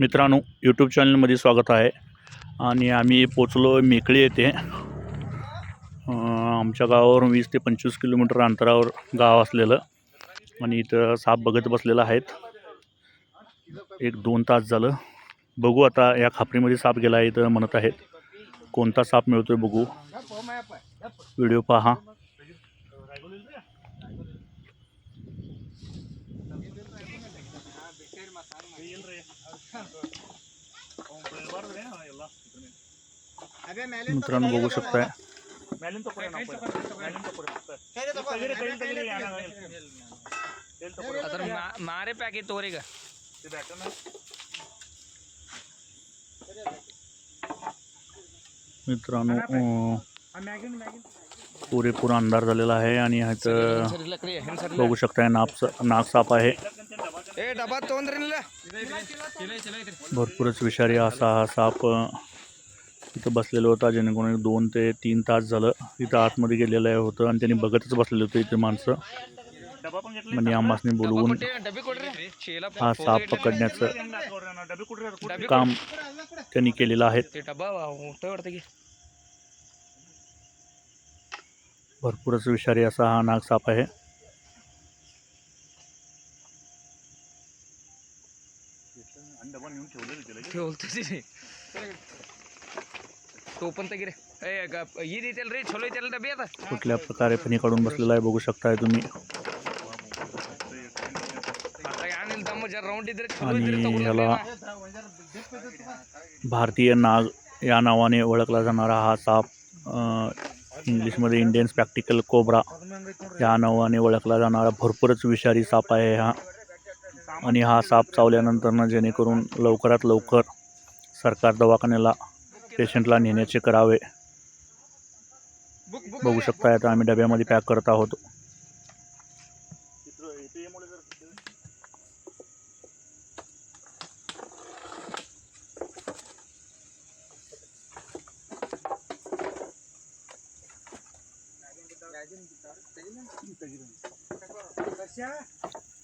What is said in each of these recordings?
मित्रांनो यूट्यूब चॅनलमध्ये स्वागत आहे. आणि आम्ही पोचलो मेकळी येथे. आमच्या गावावरून वीस ते पंचवीस किलोमीटर अंतरावर गाव असलेलं. आणि इथं साप बघत बसलेलं आहेत. एक दोन तास झालं. बघू आता या खापरीमध्ये साप गेला आहे इथं म्हणत आहेत. कोणता साप मिळतोय बघू. व्हिडिओ पहा. मित्रांनो बघू शकताय. मारे पॅकेज तोरे का मित्रांनो पुरेपूर अंधार झालेला आहे आणि ह्याचं बघू शकताय नाप साफ आहे. ಏ ಡಬ್ಬಾ ತೊಗೊಂಡ್ರಿಲ್ಲ भरपूरच विषारी असा हा साप अं, इथं बसलेला होता जेणेकरून एक दोन ते तीन तास झालं इथं आतमध्ये गेलेलं आहे होतं आणि त्यांनी बघतच बसलेले होते इथे माणसं म्हणजे आम्हासनी बोलवून ಡಬ್ಬಿ ಕೊಡ್ರಿ ಚೀಲ हा साप पकडण्याचं ಡಬ್ಬಿ काम त्यांनी केलेलं आहे ते डब्बा ಊಟ ಹೊಡ್ತಾಗಿ भरपूरच विषारी असा हा कुठल्या प्रकारे फणी काढून बसलेला आहे बघू शकताय तुम्ही. आणि याला भारतीय नाग या नावाने ओळखला जाणारा हा साप इंग्लिशमध्ये इंडियन स्पॅक्टिकल कोबरा या नावाने ओळखला जाणारा भरपूरच विषारी साप आहे हा. आणि हा साप चावल्यानंतर जेणेकरून लवकरात लवकर सरकार दवाखान्याला पेशंटला नेण्याचे करावे. बघू शकता आता आम्ही डब्यामध्ये पॅक करत आहोत.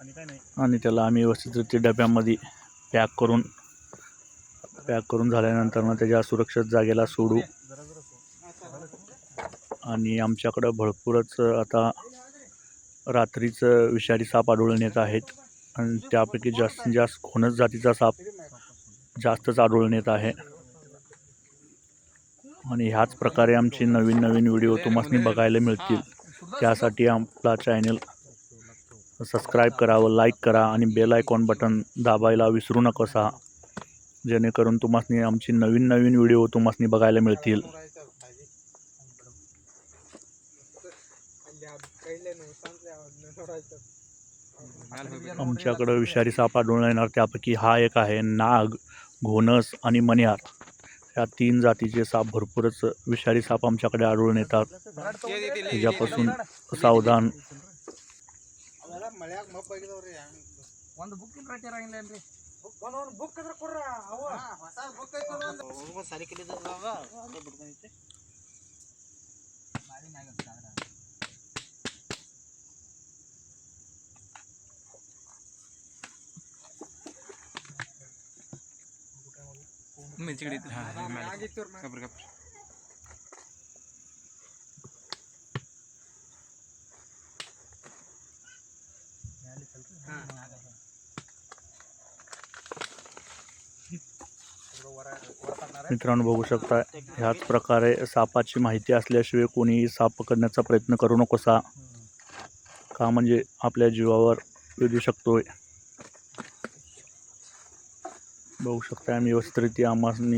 आणि त्याला आम्ही व्यवस्थित डब्यामध्ये पॅक करून पॅक करून झाल्यानंतर ना त्याच्या सुरक्षित जागेला सोडू. आणि आमच्याकडं भरपूरच आता रात्रीचं विषारी साप आढळून येत आहेत. आणि त्यापैकी जास्तीत जास्त खोनस जातीचा साप जास्तच आढळून येत आहे. आणि ह्याच प्रकारे आमचे नवीन नवीन व्हिडिओ तुम्हाला बघायला मिळतील. त्यासाठी आपला चॅनल सबस्क्राईब करावं लाईक करा आणि बेल आयकॉन बटन दाबायला विसरू नकोसा जेणेकरून तुम्हाला आमची नवीन नवीन व्हिडिओ तुम्हाला बघायला मिळतील. आमच्याकडं विषारी साप आढळून येणार. त्यापैकी हा एक आहे नाग घोणस आणि मनियार या तीन जातीचे साप भरपूरच विषारी साप आमच्याकडे आढळून येतात. त्याच्यापासून सावधान ಮಳ್ಯಾಗ ಮಬ್ಬ ಆಗಿದವ್ರಿ ಒಂದು ಬುಕ್ಕಿನ ರೇಟ್ ಇರಂಗಿಲ್ಲೇನ್ರಿ ಒಂದೊಂದು ಬುಕ್ ಅದ್ರ ಕೊಡ್ರ ಅವ. ಹೊಸ ಬುಕ್ ಐತಿ ಸರಿ ಕಿಲಿದವ ಅದೇ ಬಿಟ್ಕೊಂಡೈತಿ ಬಾಡಿ ಮ್ಯಾಗ ಅದ್ರ ಮೆಚ್ಚಿಗೆ ಕಬ್ರಿ ಕಬ್ರಿ मित्रांनो बघू शकता ह्याच प्रकारे सापाची माहिती असल्याशिवाय कोणीही साप पकडण्याचा प्रयत्न करू नकोसा. का म्हणजे आपल्या जीवावर येऊ शकतोय? बघू शकता आम्ही व्यवस्थितरित्या आम्हाला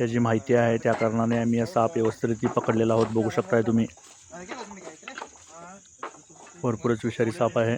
याची माहिती आहे. त्या कारणाने आम्ही हा साप व्यवस्थितरित्या पकडलेला आहोत. बघू शकताय तुम्ही. भरपूरच विषारी साप आहे.